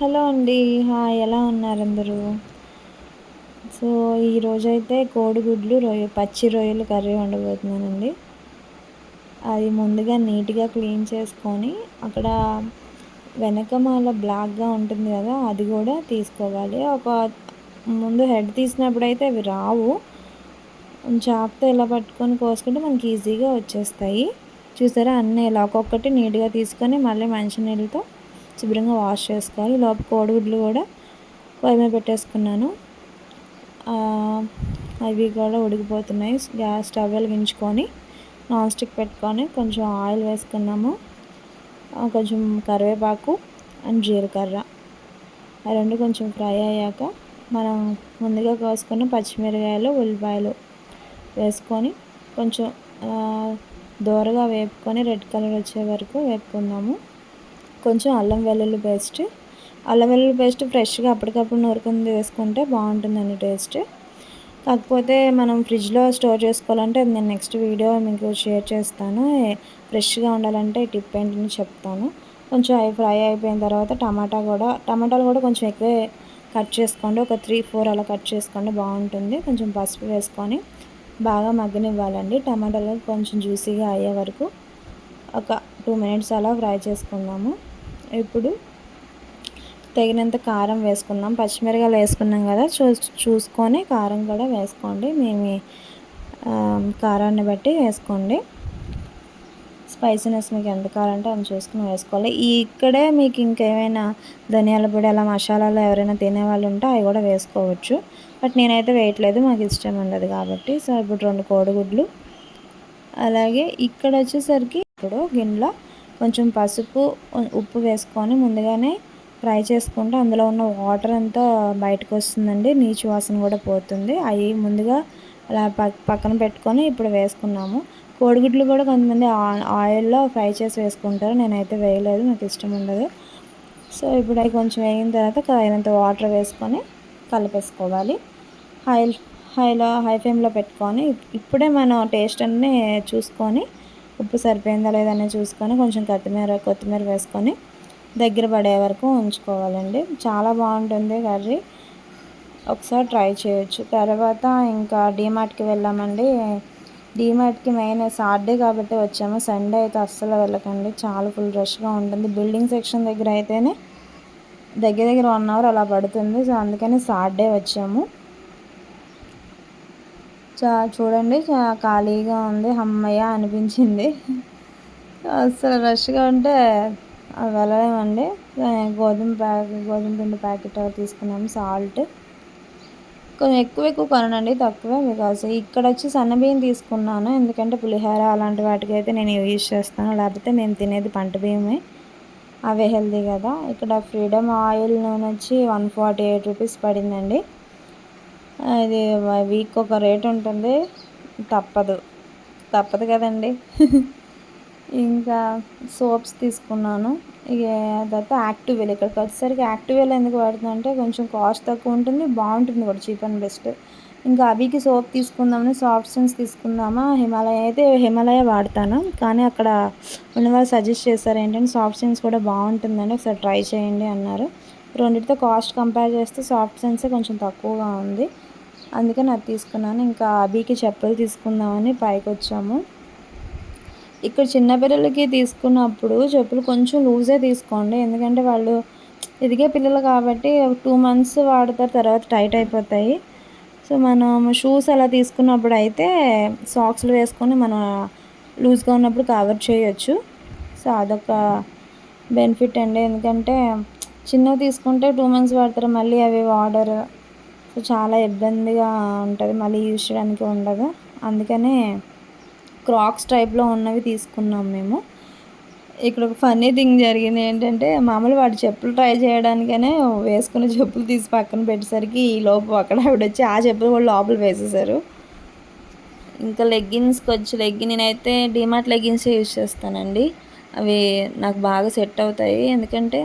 Hello అండి. Hi. ఎలా ఉన్నారు అందరూ? సో ఈరోజైతే కోడిగుడ్లు రొయ్య పచ్చి రొయ్యలు కర్రీ వండబోతున్నానండి. అది ముందుగా నీట్గా క్లీన్ చేసుకొని అక్కడ వెనకమాల బ్లాక్గా ఉంటుంది కదా అది కూడా తీసుకోవాలి. ఒక ముందు హెడ్ తీసినప్పుడు అయితే అవి రావు. చాక్తో ఇలా పట్టుకొని కోసుకుంటే మనకి ఈజీగా వచ్చేస్తాయి. చూసారా? అన్నీ ఇలా ఒక్కొక్కటి నీట్గా తీసుకొని మళ్ళీ మంచినీళ్ళతో శుభ్రంగా వాష్ చేసుకోవాలి. లోపల కోడిగుడ్లు కూడా పొయ్యి పెట్టేసుకున్నాను. అవి కూడా ఉడికిపోతున్నాయి. గ్యాస్ స్టవ్ వెలిగించుకొని నాన్ స్టిక్ పెట్టుకొని కొంచెం ఆయిల్ వేసుకున్నాము. కొంచెం కరివేపాకు అండ్ జీలకర్ర. ఆ రెండు కొంచెం ఫ్రై అయ్యాక మనం ముందుగా కోసుకున్న పచ్చిమిరకాయలు ఉల్లిపాయలు వేసుకొని కొంచెం దోరగా వేపుకొని రెడ్ కలర్ వచ్చే వరకు వేపుకుందాము. కొంచెం అల్లం వెల్లుల్లి పేస్ట్. అల్లం వెల్లుల్లి పేస్ట్ ఫ్రెష్గా అప్పటికప్పుడు నూరుకుంది వేసుకుంటే బాగుంటుందండి టేస్ట్. కాకపోతే మనం ఫ్రిడ్జ్లో స్టోర్ చేసుకోవాలంటే నేను నెక్స్ట్ వీడియో మీకు షేర్ చేస్తాను. ఫ్రెష్గా ఉండాలంటే టిప్ ఏంటని చెప్తాను. కొంచెం అవి ఫ్రై అయిపోయిన తర్వాత టమాటా కూడా టమాటాలు కూడా కొంచెం ఎక్కువే కట్ చేసుకోండి. ఒక త్రీ ఫోర్ అలా కట్ చేసుకోండి బాగుంటుంది. కొంచెం పసుపు వేసుకొని బాగా మగ్గనివ్వాలండి. టమాటాలు కొంచెం జ్యూసీగా అయ్యే వరకు ఒక టూ మినిట్స్ అలా ఫ్రై చేసుకుందాము. ఇప్పుడు తగినంత కారం వేసుకున్నాం. పచ్చిమిరకాయలు వేసుకున్నాం కదా. చూ చూసుకొని కారం కూడా వేసుకోండి. మేము కారాన్ని బట్టి వేసుకోండి. స్పైసీనెస్ మీకు ఎంత కావాలంటే అంత చూసుకుని వేసుకోవాలి. ఈ ఇక్కడే మీకు ఇంకేమైనా ధనియాల పొడి అలా మసాలాలు ఎవరైనా తినే వాళ్ళు ఉంటే అవి కూడా వేసుకోవచ్చు. బట్ నేనైతే వేయట్లేదు. మాకు ఇష్టం ఉండదు కాబట్టి. సో ఇప్పుడు రెండు కోడిగుడ్లు. అలాగే ఇక్కడ వచ్చేసరికి ఇప్పుడు గిన్నెలో కొంచెం పసుపు ఉప్పు వేసుకొని ముందుగానే ఫ్రై చేసుకుంటే అందులో ఉన్న వాటర్ అంతా బయటకు వస్తుందండి. నీచు వాసన కూడా పోతుంది. అవి ముందుగా అలా పక్కన పెట్టుకొని ఇప్పుడు వేసుకున్నాము. కోడిగుడ్లు కూడా కొంతమంది ఆయిల్లో ఫ్రై చేసి వేసుకుంటారు. నేనైతే వేయలేదు. నాకు ఇష్టం ఉండదు. సో ఇప్పుడు అవి కొంచెం వేగిన తర్వాత తగినంత వాటర్ వేసుకొని కలిపేసుకోవాలి. హై హైలో హై ఫ్లేమ్లో పెట్టుకొని ఇప్పుడే మనం టేస్ట్ అన్నీ చూసుకొని ఉప్పు సరిపోయిందా లేదని చూసుకొని కొంచెం కొత్తిమీర కొత్తిమీర వేసుకొని దగ్గర పడే వరకు ఉంచుకోవాలండి. చాలా బాగుంటుంది కర్రీ. ఒకసారి ట్రై చేయొచ్చు. తర్వాత ఇంకా డీమార్ట్కి వెళ్ళామండి. డీమార్ట్కి మెయిన్ సాటర్డే కాబట్టి వచ్చాము. సండే అయితే అస్సలు వెళ్ళకండి. చాలా ఫుల్ రష్గా ఉంటుంది. బిల్డింగ్ సెక్షన్ దగ్గర అయితేనే దగ్గర దగ్గర వన్ అవర్ అలా పడుతుంది. సో అందుకని సాటర్డే వచ్చాము. చా చూడండి ఖాళీగా ఉంది అమ్మయ్య అనిపించింది. అసలు రష్గా ఉంటే వెళ్ళలేమండి. గోధుమ ప్యాకెట్ గోధుమ పిండి ప్యాకెట్ తీసుకున్నాము సాల్ట్ కొంచెం ఎక్కువ ఎక్కువ కొనండి తక్కువే బికాస్ ఇక్కడ వచ్చి సన్నబియ్యం తీసుకున్నాను. ఎందుకంటే పులిహోర అలాంటి వాటికి అయితే నేను యూజ్ చేస్తాను. లేకపోతే మేము తినేది పంట బియ్యమే. అవే హెల్దీ కదా. ఇక్కడ ఫ్రీడమ్ ఆయిల్ నూనె వచ్చి వన్ ఫార్టీ ఎయిట్ రూపీస్ పడిందండి. అది వీక్ ఒక రేట్ ఉంటుంది. తప్పదు. తప్పదు కదండి. ఇంకా సోప్స్ తీసుకున్నాను. ఇక తర్వాత యాక్టివ్ ఇక్కడికి వచ్చేసరికి యాక్టివ్ ఎందుకు వాడుతుందంటే కొంచెం కాస్ట్ తక్కువ ఉంటుంది. బాగుంటుంది కూడా చీప్ అండ్ బెస్ట్. ఇంకా అవికి సోప్ తీసుకుందామని సాఫ్ట్ స్టన్స్ తీసుకుందామా హిమాలయ అయితే హిమాలయ వాడతాను. కానీ అక్కడ ఉన్న వాళ్ళు సజెస్ట్ చేశారు ఏంటంటే సాఫ్ట్ సెన్స్ కూడా బాగుంటుందండి ఒకసారి ట్రై చేయండి అన్నారు. రెండింటితో కాస్ట్ కంపేర్ చేస్తే సాఫ్ట్ సెన్సే కొంచెం తక్కువగా ఉంది. అందుకని అది తీసుకున్నాను. ఇంకా అబీకి చెప్పులు తీసుకుందామని పైకి వచ్చాము ఇక్కడ చిన్నపిల్లలకి తీసుకున్నప్పుడు చెప్పులు కొంచెం లూజే తీసుకోండి. ఎందుకంటే వాళ్ళు ఎదిగే పిల్లలు కాబట్టి టూ మంత్స్ వాడతారు తర్వాత టైట్ అయిపోతాయి. సో మనం షూస్ అలా తీసుకున్నప్పుడు అయితే సాక్స్లు వేసుకొని మనం లూజ్గా ఉన్నప్పుడు కవర్ చేయొచ్చు. సో అదొక బెనిఫిట్ అండి. ఎందుకంటే చిన్నవి తీసుకుంటే టూ మంత్స్ వాడతారు మళ్ళీ అవి వాడరు. సో చాలా ఇబ్బందిగా ఉంటుంది. మళ్ళీ యూజ్ చేయడానికి ఉండదు. అందుకనే క్రాక్స్ టైప్లో ఉన్నవి తీసుకున్నాం మేము. ఇక్కడ ఒక ఫన్నీ థింగ్ జరిగింది ఏంటంటే మామూలు వాడి చెప్పులు ట్రై చేయడానికనే వేసుకున్న చెప్పులు తీసి పక్కన పెట్టేసరికి ఈ లోపు అక్కడ ఆవిడ వచ్చి ఆ చెప్పులు కూడా లోపల వేసేసారు. ఇంకా లెగ్గిన్స్కి వచ్చి లెగ్గిన్ నేనైతే డిమార్ట్ లెగ్గిన్సే యూజ్ చేస్తానండి. అవి నాకు బాగా సెట్ అవుతాయి. ఎందుకంటే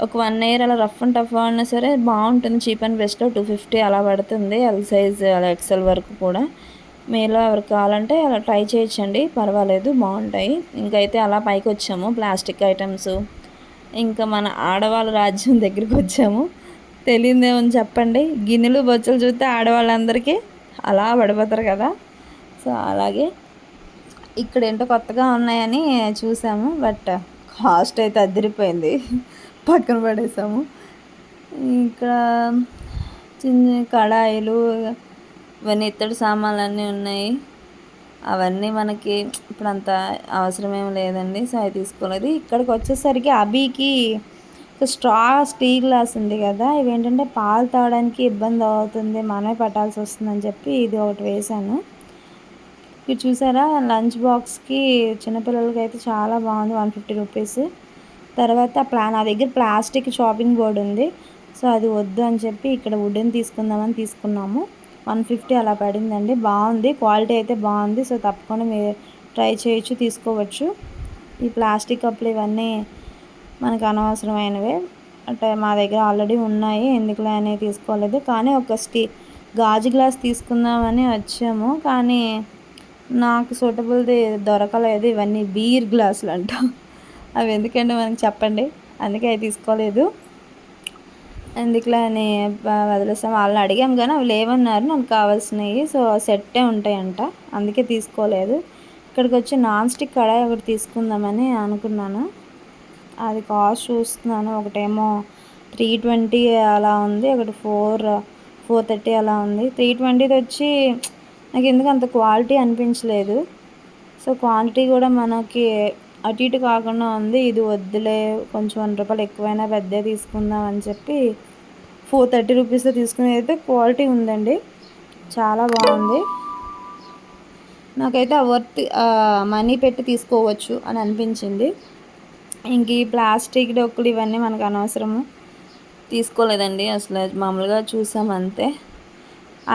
ఒక వన్ ఇయర్ అలా రఫ్ అండ్ టఫ్ అయినా సరే బాగుంటుంది. చీప్ అండ్ బెస్ట్లో టూ ఫిఫ్టీ అలా పడుతుంది. ఎల్ సైజ్ అలా ఎక్సెల్ వరకు కూడా. మీలో ఎవరికి కావాలంటే అలా ట్రై చేయొచ్చండి. పర్వాలేదు బాగుంటాయి. ఇంకైతే అలా పైకి వచ్చాము. ప్లాస్టిక్ ఐటమ్స్ ఇంకా మన ఆడవాళ్ళ రాజ్యం దగ్గరికి వచ్చాము. తెలియదేమని చెప్పండి. గిన్నెలు బొచ్చలు చూస్తే ఆడవాళ్ళందరికీ అలా పడిపోతారు కదా. సో అలాగే ఇక్కడ ఏంటో కొత్తగా ఉన్నాయని చూసాము. బట్ కాస్ట్ అయితే అదిరిపోయింది. పక్కన పడేసాము. ఇక్కడ చిన్న కడాయిలు ఇవన్నీ ఇత్తడి సామాన్లు అన్నీ ఉన్నాయి. అవన్నీ మనకి ఇప్పుడు అంత అవసరం ఏం లేదండి సో అవి తీసుకోలేదు ఇక్కడికి వచ్చేసరికి అబీకి స్ట్రా స్టీల్ గ్లాస్ ఉంది కదా ఇవేంటంటే పాలు తాగడానికి ఇబ్బంది అవుతుంది మనమే పట్టాల్సి వస్తుందని చెప్పి ఇది ఒకటి వేశాను. ఇది చూసారా లంచ్ బాక్స్కి చిన్నపిల్లలకి అయితే చాలా బాగుంది వన్ ఫిఫ్టీ రూపీస్. తర్వాత ప్లా నా దగ్గర ప్లాస్టిక్ షాపింగ్ బోర్డు ఉంది. సో అది వద్దు అని చెప్పి ఇక్కడ వుడెన్ తీసుకుందామని తీసుకున్నాము. వన్ ఫిఫ్టీ అలా పడిందండి. బాగుంది. క్వాలిటీ అయితే బాగుంది. సో తప్పకుండా మీరు ట్రై చేయొచ్చు తీసుకోవచ్చు. ఈ ప్లాస్టిక్ కప్పులు ఇవన్నీ మనకు అనవసరమైనవే. అంటే మా దగ్గర ఆల్రెడీ ఉన్నాయి. ఎందుకులే అనేవి తీసుకోలేదు. కానీ ఒక స్టీ గాజు గ్లాస్ తీసుకుందామని వచ్చాము. కానీ నాకు సూటబుల్ది దొరకలేదు. ఇవన్నీ బీర్ గ్లాసులు అంట అవి ఎందుకండి మనకి చెప్పండి? అందుకే అవి తీసుకోలేదు. ఎందుకులే అని వదిలేసాం. వాళ్ళని అడిగాం కానీ అవి లేవన్నారు. నాకు కావాల్సినవి. సో సెట్టే ఉంటాయంట. అందుకే తీసుకోలేదు. ఇక్కడికి వచ్చి నాన్ స్టిక్ కడాయి ఒకటి తీసుకుందామని అనుకున్నాను. అది కాస్ట్ చూస్తున్నాను. ఒకటేమో త్రీ ట్వంటీ అలా ఉంది. ఒకటి ఫోర్ ఫోర్ థర్టీ అలా ఉంది. త్రీ ట్వంటీది వచ్చి నాకు ఎందుకు అంత క్వాలిటీ అనిపించలేదు. సో క్వాంటిటీ కూడా మనకి అటు ఇటు కాకుండా ఉంది. ఇది వద్దులే కొంచెం వన్ రూపాయలు ఎక్కువైనా పెద్ద తీసుకుందాం అని చెప్పి ఫోర్ థర్టీ రూపీస్ తీసుకునేది అయితే క్వాలిటీ ఉందండి. చాలా బాగుంది. నాకైతే వర్త్ మనీ పెట్టి తీసుకోవచ్చు అని అనిపించింది. ఇంక ఈ ప్లాస్టిక్ డొక్కులు ఇవన్నీ మనకు అనవసరము. తీసుకోలేదండి. అసలు మామూలుగా చూసాం అంతే.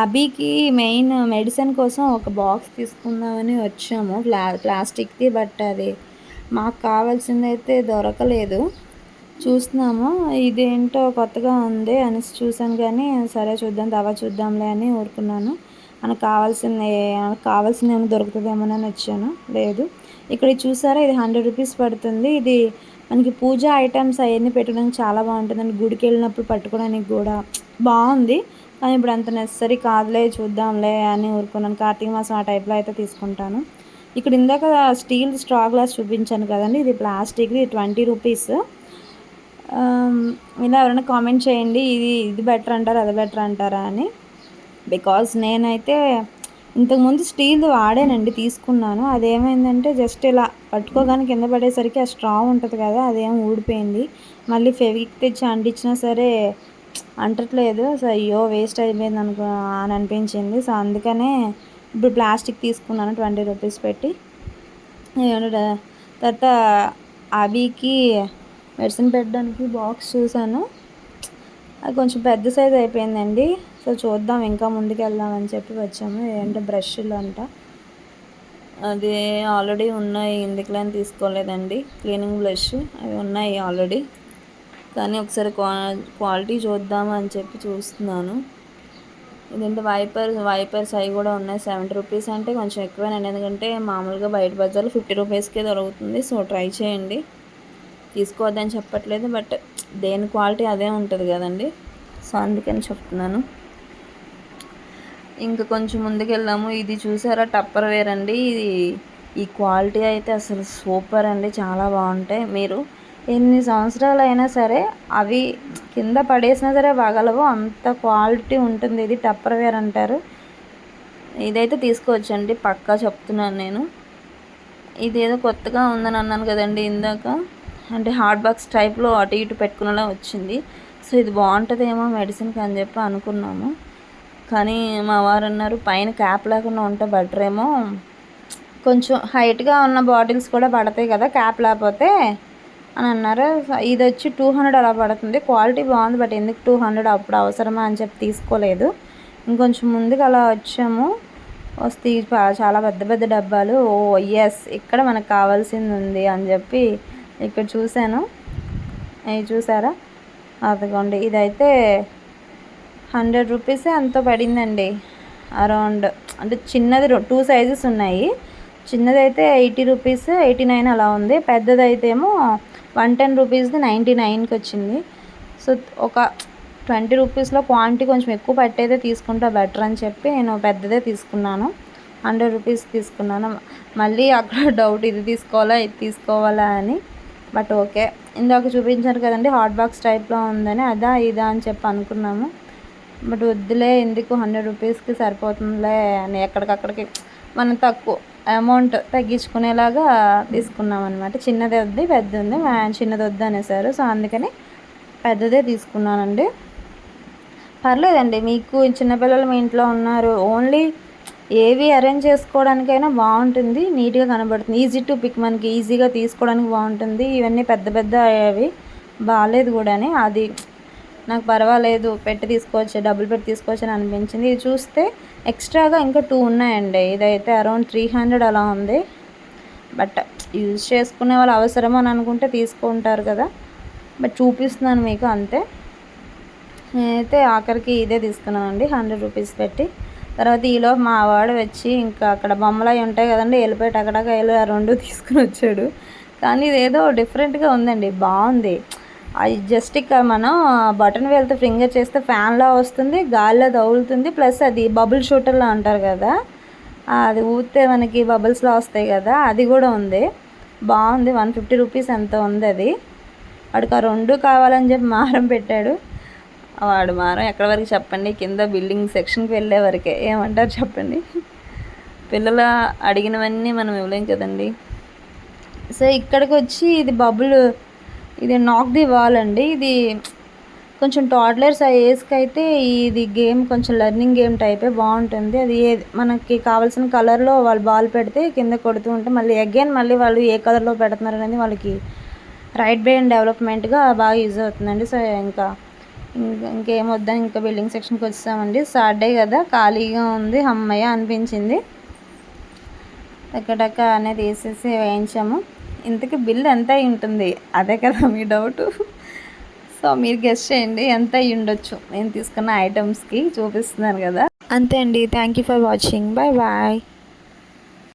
అభికి మెయిన్ మెడిసిన్ కోసం ఒక బాక్స్ తీసుకుందామని వచ్చాము. ప్లా ప్లాస్టిక్ది బట్ అది మాకు కావాల్సింది అయితే దొరకలేదు. చూస్తున్నాము ఇదేంటో కొత్తగా ఉంది అనేసి చూసాను కానీ సరే చూద్దాం తవా చూద్దాంలే అని ఊరుకున్నాను. మనకు కావాల్సింది కావాల్సింది ఏమైనా దొరుకుతుందేమోనని వచ్చాను. లేదు. ఇక్కడ చూసారా? ఇది హండ్రెడ్ రూపీస్ పడుతుంది. ఇది మనకి పూజ ఐటమ్స్ అవన్నీ పెట్టడానికి చాలా బాగుంటుందండి గుడికి వెళ్ళినప్పుడు పట్టుకోవడానికి కూడా బాగుంది. కానీ ఇప్పుడు అంత నెసరీ కాదులే చూద్దాంలే అని ఊరుకున్నాను. కార్తీక మాసం ఆ టైప్లో అయితే తీసుకుంటాను. ఇక్కడ ఇందాక స్టీల్ స్ట్రా గ్లాస్ చూపించాను కదండి ఇది ప్లాస్టిక్ది ట్వంటీ రూపీస్. ఇలా ఎవరైనా కామెంట్ చేయండి ఇది ఇది బెటర్ అంటారా అది బెటర్ అంటారా అని. బికాజ్ నేనైతే ఇంతకుముందు స్టీల్ వాడానండి తీసుకున్నాను. అదేమైందంటే జస్ట్ ఇలా పట్టుకోగానే కింద పడేసరికి ఆ స్ట్రా ఉంటుంది కదా అదేం ఊడిపోయింది. మళ్ళీ ఫెవిక్ తెచ్చి అంటించినా సరే అంటట్లేదు. సో అయ్యో వేస్ట్ అయిపోయింది అనుకో అని అనిపించింది. సో అందుకనే ఇప్పుడు ప్లాస్టిక్ తీసుకున్నాను ట్వంటీ రూపీస్ పెట్టి. తర్వాత అవికి మెడిసిన్ పెట్టడానికి బాక్స్ చూశాను. అది కొంచెం పెద్ద సైజ్ అయిపోయిందండి. సో చూద్దాం ఇంకా ముందుకు వెళ్దామని చెప్పి వచ్చాము. ఏంటంటే బ్రష్లు అంట. అది ఆల్రెడీ ఉన్నాయి. ఎందుకులే తీసుకోలేదండి. క్లీనింగ్ బ్రష్ అవి ఉన్నాయి ఆల్రెడీ. కానీ ఒకసారి క్వా క్వాలిటీ చూద్దామని అని చెప్పి చూస్తున్నాను. ఇదేంటి వైపర్ వైపర్స్ అవి కూడా ఉన్నాయి సెవెంటీ రూపీస్ అంటే కొంచెం ఎక్కువేనండి. ఎందుకంటే మామూలుగా బయట బజార్లో ఫిఫ్టీ రూపీస్కే దొరుకుతుంది. సో ట్రై చేయండి. తీసుకోవద్దని చెప్పట్లేదు. బట్ దేని క్వాలిటీ అదే ఉంటుంది కదండి. సో అందుకని చెప్తున్నాను. ఇంకా కొంచెం ముందుకెళ్ళాము ఇది చూసారా? టప్పర్ వేర్ అండి ఇది ఈ క్వాలిటీ అయితే అసలు సూపర్ అండి. చాలా బాగుంటాయి. మీరు ఎన్ని సంవత్సరాలు అయినా సరే అవి కింద పడేసినా సరే వగలవు. అంత క్వాలిటీ ఉంటుంది. ఇది టప్పర్వేర్ అంటారు. ఇదైతే తీసుకోవచ్చండి. పక్కా చెప్తున్నాను నేను. ఇదేదో కొత్తగా ఉందని అన్నాను కదండి ఇందాక. అంటే హార్డ్ బాక్స్ టైప్లో అటు ఇటు పెట్టుకునేలా వచ్చింది. సో ఇది బాగుంటుందేమో మెడిసిన్కి అని చెప్పి అనుకున్నాము. కానీ మా వారు అన్నారు పైన క్యాప్ లేకుండా ఉంటే బెటర్ ఏమో కొంచెం హైట్గా ఉన్న బాటిల్స్ కూడా పడతాయి కదా క్యాప్ లేకపోతే. అని అన్నారు. ఇది వచ్చి టూ హండ్రెడ్ అలా పడుతుంది. క్వాలిటీ బాగుంది బట్ ఎందుకు టూ హండ్రెడ్ అప్పుడు అవసరమా అని చెప్పి తీసుకోలేదు. ఇంకొంచెం ముందుకు అలా వచ్చాము. వస్తే చాలా పెద్ద పెద్ద డబ్బాలు. ఓ ఎస్ ఇక్కడ మనకు కావాల్సింది ఉంది అని చెప్పి ఇక్కడ చూశాను. అవి చూసారా? అదిగోండి ఇదైతే హండ్రెడ్ రూపీస్ ఎంతో పడిందండి. అరౌండ్ అంటే చిన్నది టూ సైజెస్ ఉన్నాయి. చిన్నదైతే ఎయిటీ రూపీస్ ఎయిటీ నైన్ అలా ఉంది. పెద్దదైతేమో వన్ టెన్ రూపీస్ది నైంటీ నైన్కి వచ్చింది. సో ఒక ట్వంటీ రూపీస్లో క్వాంటిటీ కొంచెం ఎక్కువ పట్టేదే తీసుకుంటా బెటర్ అని చెప్పి నేను పెద్దదే తీసుకున్నాను. హండ్రెడ్ రూపీస్ తీసుకున్నాను. మళ్ళీ అక్కడ డౌట్ ఇది తీసుకోవాలా ఇది తీసుకోవాలా అని. But okay. ఇందాక చూపించారు కదండి హాట్ బాక్స్ టైప్లో ఉందని అదా ఇదా అని చెప్పి అనుకున్నాము. బట్ వద్దులే ఎందుకు హండ్రెడ్ రూపీస్కి సరిపోతుందిలే అని ఎక్కడికక్కడికి. మనం తక్కువ అమౌంట్ తగ్గించుకునేలాగా తీసుకున్నాం అనమాట చిన్నది వద్ది పెద్ద ఉంది. చిన్నది వద్దు అనేసారు సో అందుకని పెద్దదే తీసుకున్నానండి. పర్లేదండి మీకు చిన్నపిల్లలు మీ ఇంట్లో ఉన్నారు. ఓన్లీ ఏవి అరేంజ్ చేసుకోవడానికైనా బాగుంటుంది నీట్గా కనబడుతుంది. ఈజీ టు పిక్ మనకి ఈజీగా తీసుకోవడానికి బాగుంటుంది. ఇవన్నీ పెద్ద పెద్ద అవి బాగాలేదు కూడా అది నాకు పర్వాలేదు పెట్టి తీసుకోవచ్చు డబ్బులు పెట్టి తీసుకోవచ్చు అని అనిపించింది. ఇది చూస్తే ఎక్స్ట్రాగా ఇంకా టూ ఉన్నాయండి. ఇదైతే అరౌండ్ త్రీ హండ్రెడ్ అలా ఉంది. బట్ యూజ్ చేసుకునే వాళ్ళు అవసరం అని అనుకుంటే తీసుకుంటారు కదా. బట్ చూపిస్తున్నాను మీకు అంతే. నేనైతే ఆఖరికి ఇదే తీసుకున్నానండి హండ్రెడ్ రూపీస్ పెట్టి. తర్వాత ఈలో మా వాడు వచ్చి ఇంకా అక్కడ బొమ్మలు అవి ఉంటాయి కదండి వెళ్ళిపోయి టకటక ఆ రెండు తీసుకుని వచ్చాడు. కానీ ఇదేదో డిఫరెంట్గా ఉందండి బాగుంది. అది జస్ట్ ఇక్కడ మనం బటన్ వేలతో ఫింగర్ చేస్తే ఫ్యాన్లా వస్తుంది గాల్లో తగులుతుంది ప్లస్ అది బబుల్ షూటర్లా అంటారు కదా అది ఊతే మనకి బబుల్స్లో వస్తాయి కదా అది కూడా ఉంది. బాగుంది వన్ ఫిఫ్టీ రూపీస్ ఎంత ఉంది అది. వాడికి ఆ రెండు కావాలని చెప్పి మారం పెట్టాడు. వాడు మారం ఎక్కడ వరకు చెప్పండి కింద బిల్డింగ్ సెక్షన్కి వెళ్ళే వరకే. ఏమంటారు చెప్పండి. పిల్లలు అడిగినవన్నీ మనం ఇవ్వలేం కదండి. సో ఇక్కడికి వచ్చి ఇది బబుల్ ఇది నాక్ ది వాల్ అండి. ఇది కొంచెం టాడ్లర్స్ ఆ ఏజ్కి అయితే ఇది గేమ్ కొంచెం లెర్నింగ్ గేమ్ టైపే బాగుంటుంది. అది ఏ మనకి కావాల్సిన కలర్లో వాళ్ళు బాల్ పెడితే కింద కొడుతూ ఉంటే మళ్ళీ అగైన్ మళ్ళీ వాళ్ళు ఏ కలర్లో పెడుతున్నారు అనేది వాళ్ళకి రైట్ బ్రెయిన్ డెవలప్మెంట్గా బాగా యూజ్ అవుతుందండి. సో ఇంకా ఇంకేం వద్దని ఇంకా బిల్డింగ్ సెక్షన్కి వచ్చామండి. సాటర్డే కదా ఖాళీగా ఉంది అమ్మయ్య అనిపించింది. టక్క అనేది వేసేసి వేయించాము. ఇంతకీ బిల్ ఎంత అయి ఉంటుంది? అదే కదా మీ డౌట్. సో మీరు గెస్ట్ చేయండి. ఎంత అయ్యి ఉండొచ్చు? నేను తీసుకున్న ఐటమ్స్కి చూపిస్తున్నాను కదా. అంతే అండి. Thank you for watching. Bye bye.